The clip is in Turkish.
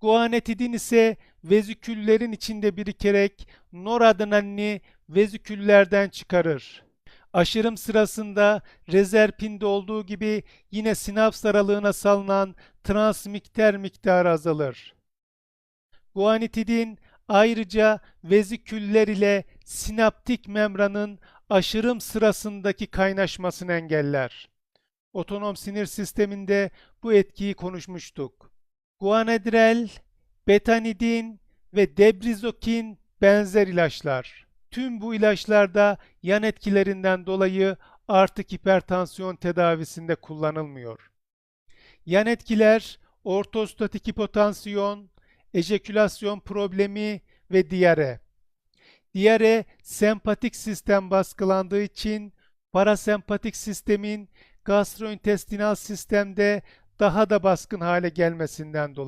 Guanetidin ise veziküllerin içinde birikerek noradrenalini veziküllerden çıkarır. Aşırım sırasında rezerpinde olduğu gibi yine sinaps aralığına salınan transmikter miktarı azalır. Guanitidin ayrıca veziküller ile sinaptik membranın aşırım sırasındaki kaynaşmasını engeller. Otonom sinir sisteminde bu etkiyi konuşmuştuk. Guanedrel, betanidin ve debrizokin benzer ilaçlar. Tüm bu ilaçlarda yan etkilerinden dolayı artık hipertansiyon tedavisinde kullanılmıyor. Yan etkiler ortostatik hipotansiyon, ejekülasyon problemi ve diyare. Diyare sempatik sistem baskılandığı için parasempatik sistemin gastrointestinal sistemde daha da baskın hale gelmesinden dolayı